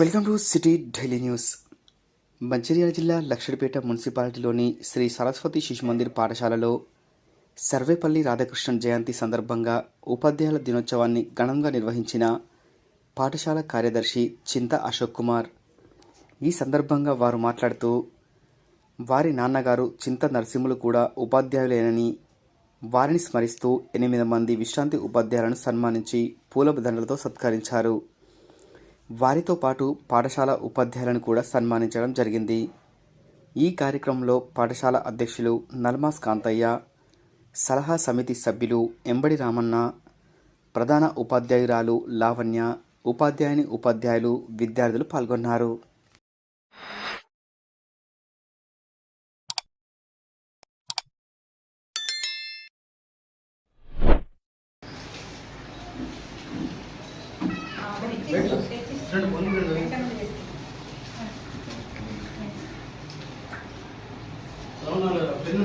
Welcome to city daily news. Mancherial జిల్లా లక్షడిపేట మున్సిపాలిటీలోని శ్రీ సరస్వతి శిశు మందిర్ పాఠశాలలో సర్వేపల్లి రాధాకృష్ణన్ జయంతి సందర్భంగా ఉపాధ్యాయుల దినోత్సవాన్ని ఘనంగా నిర్వహించిన పాఠశాల కార్యదర్శి చింత అశోక్ కుమార్. ఈ సందర్భంగా వారు మాట్లాడుతూ వారి నాన్నగారు చింత నరసింహులు కూడా ఉపాధ్యాయులేనని వారిని స్మరిస్తూ ఎనిమిది మంది విశ్రాంతి ఉపాధ్యాయులను సన్మానించి పూల దండలతో సత్కరించారు. వారితో పాటు పాఠశాల ఉపాధ్యాయులను కూడా సన్మానించడం జరిగింది. ఈ కార్యక్రమంలో పాఠశాల అధ్యక్షులు నల్మాస్ కాంతయ్య సలహా సమితి సభ్యులు ఎంబడి రామన్న ప్రధాన ఉపాధ్యాయురాలు లావణ్య ఉపాధ్యాయుని ఉపాధ్యాయులు విద్యార్థులు పాల్గొన్నారు. పెన్ను పెన్ను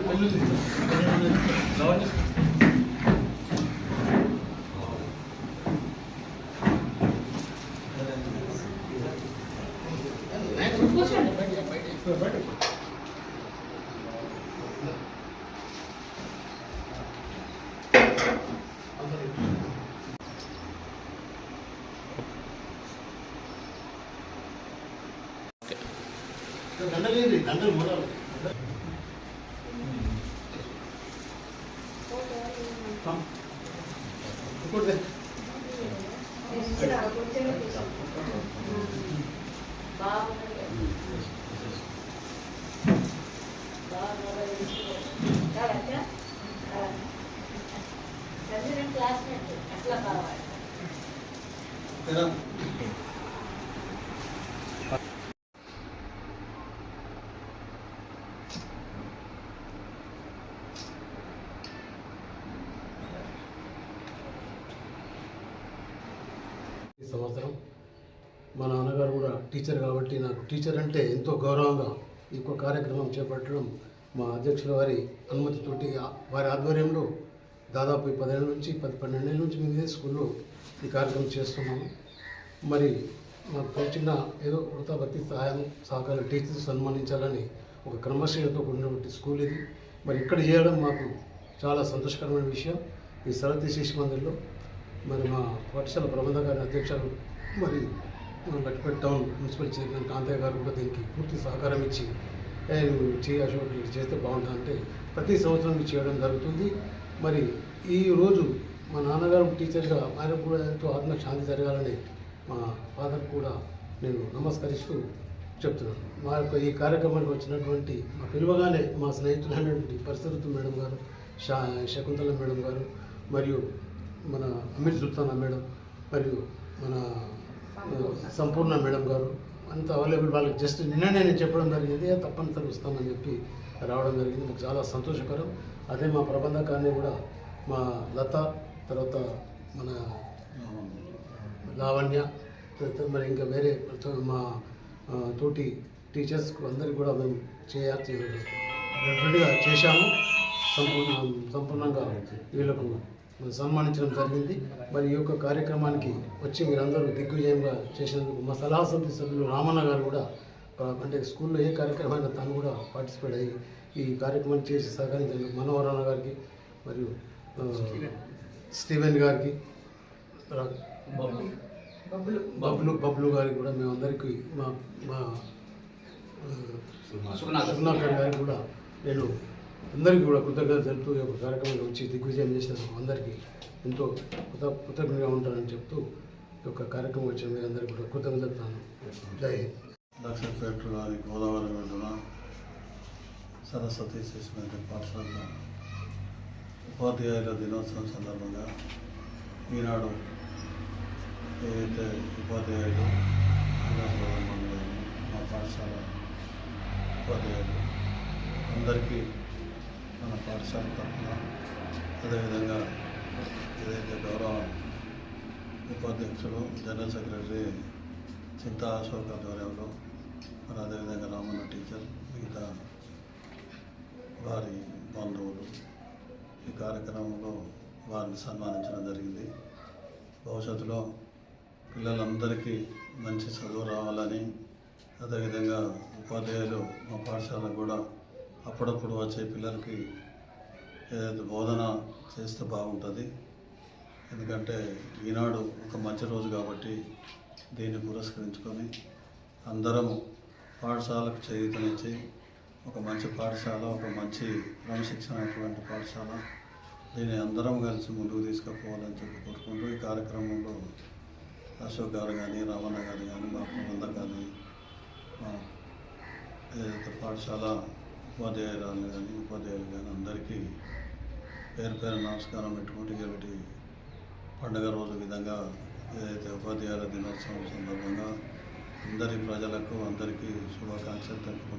దండలేండి దండలు ఇంకోటి క్లాస్మేట్ అట్లా కావాలి సంవత్సరం. మా నాన్నగారు కూడా టీచర్ కాబట్టి నాకు టీచర్ అంటే ఎంతో గౌరవంగా ఈ కార్యక్రమం చేపట్టడం మా అధ్యక్షుల వారి అనుమతితోటి వారి ఆధ్వర్యంలో దాదాపు పదిహేను నుంచి పది పన్నెండేళ్ళ నుంచి మేము స్కూల్లో ఈ కార్యక్రమం చేస్తున్నాము. మరి మాకు తోచిన ఏదో వృత్తాభక్తి సహాయం సహకారం టీచర్స్ సన్మానించాలని ఒక క్రమశీలతో కూడినటువంటి స్కూల్ ఇది. మరి ఇక్కడ చేయడం మాకు చాలా సంతోషకరమైన విషయం. ఈ సరస్వతి శిశు మందిర్లో మరి మా పాఠశాల ప్రబంధ గారి అధ్యక్షులు మరి మా Laxman town municipal chairman Kantaiah గారు కూడా దీనికి పూర్తి సహకారం ఇచ్చి "ఏ, అశోక్ చేస్తే బాగుంటుంది అంటే ప్రతి సంవత్సరం చేయడం జరుగుతుంది. మరి ఈ రోజు మా నాన్నగారు టీచర్గా ఆయన కూడా ఎంతో ఆత్మశాంతి జరగాలని మా ఫాదర్ కూడా నేను నమస్కరిస్తూ చెప్తున్నాను. మా యొక్క ఈ కార్యక్రమానికి వచ్చినటువంటి మా పిలువగానే మా స్నేహితులైనటువంటి పరిస్థితులు మేడం గారు శా శకుంతల మేడం గారు మరియు మన అమీర్ సుల్తానా మేడం మరియు మన సంపూర్ణ మేడం గారు అంత అవైలబుల్ వాళ్ళకి జస్ట్ నిన్ననే నేను చెప్పడం జరిగింది "ఏ, తప్పనిసరి వస్తామని చెప్పి రావడం జరిగింది. మాకు చాలా సంతోషకరం. అదే మా ప్రబంధకాన్ని కూడా మా లత తర్వాత మన లావణ్య మరి ఇంకా వేరే మా తోటి టీచర్స్ అందరికి కూడా మేము చేయాలి చేశాము. సంపూర్ణ సంపూర్ణంగా వీళ్ళకు సన్మానించడం జరిగింది. మరి ఈ యొక్క కార్యక్రమానికి వచ్చి మీరందరూ దిగ్విజయంగా చేసినందుకు మా సలహా సమితి సభ్యులు రామన్న గారు కూడా అంటే స్కూల్లో ఏ కార్యక్రమైనా తను కూడా పార్టిసిపేట్ అయ్యి ఈ కార్యక్రమాన్ని చేసి సహకరించారు మనోహరణ గారికి మరియు స్టీవెన్ గారికి బబ్లు. బబ్లు గారికి కూడా మేమందరికీ మా మా సుగుణాకర్ గారికి కూడా నేను అందరికీ కూడా కృతజ్ఞత తెలుపుతూ ఈ యొక్క వచ్చి దిగ్విజయం చేసిన అందరికీ ఎంతో కృత కృతజ్ఞతగా ఉంటానని చెప్తూ ఈ యొక్క కార్యక్రమం వచ్చిన మీ అందరికీ కూడా కృతజ్ఞత చెప్తాను జై డాక్టర్ గారి గోదావరి ఒడ్డున సరస్వతి శిశుమందిర్ పాఠశాల ఉపాధ్యాయుల దినోత్సవం సందర్భంగా ఈనాడు ఏదైతే ఉపాధ్యాయులు మా పాఠశాల ఉపాధ్యాయులు అందరికీ మన పాఠశాల తరఫున అదేవిధంగా ఏదైతే గౌరవ ఉపాధ్యక్షులు జనరల్ సెక్రటరీ చింతా అశోక్ ఆధ్వర్యంలో మరి అదేవిధంగా రామన్న టీచర్ మిగతా వారి బంధువులు ఈ కార్యక్రమంలో వారిని సన్మానించడం జరిగింది. భవిష్యత్తులో పిల్లలందరికీ మంచి చదువు రావాలని అదేవిధంగా ఉపాధ్యాయులు మా పాఠశాలకు కూడా అప్పుడప్పుడు వచ్చే పిల్లలకి ఏదైతే బోధన చేస్తే బాగుంటుంది. ఎందుకంటే ఈనాడు ఒక మంచి రోజు కాబట్టి దీన్ని పురస్కరించుకొని అందరము పాఠశాలకు చేయూతనిచ్చి ఒక మంచి పాఠశాల ఒక మంచి క్రమశిక్షణ అటువంటి పాఠశాల దీన్ని అందరం కలిసి ముందుకు తీసుకుపోవాలని చెప్పి కోరుకుంటూ ఈ కార్యక్రమంలో అశోక్ గారు కానీ రమణ గారు కానీ మా బృంద కానీ మా ఏదైతే పాఠశాల ఉపాధ్యాయురాలు కానీ ఉపాధ్యాయులు కానీ అందరికీ పేరు పేరు నమస్కారం పెట్టుకుంటే ఇలాంటి పండుగ రోజు విధంగా ఏదైతే ఉపాధ్యాయుల దినోత్సవం సందర్భంగా అందరి ప్రజలకు అందరికీ శుభాకాంక్షలు తెలుపుకుంటున్నాను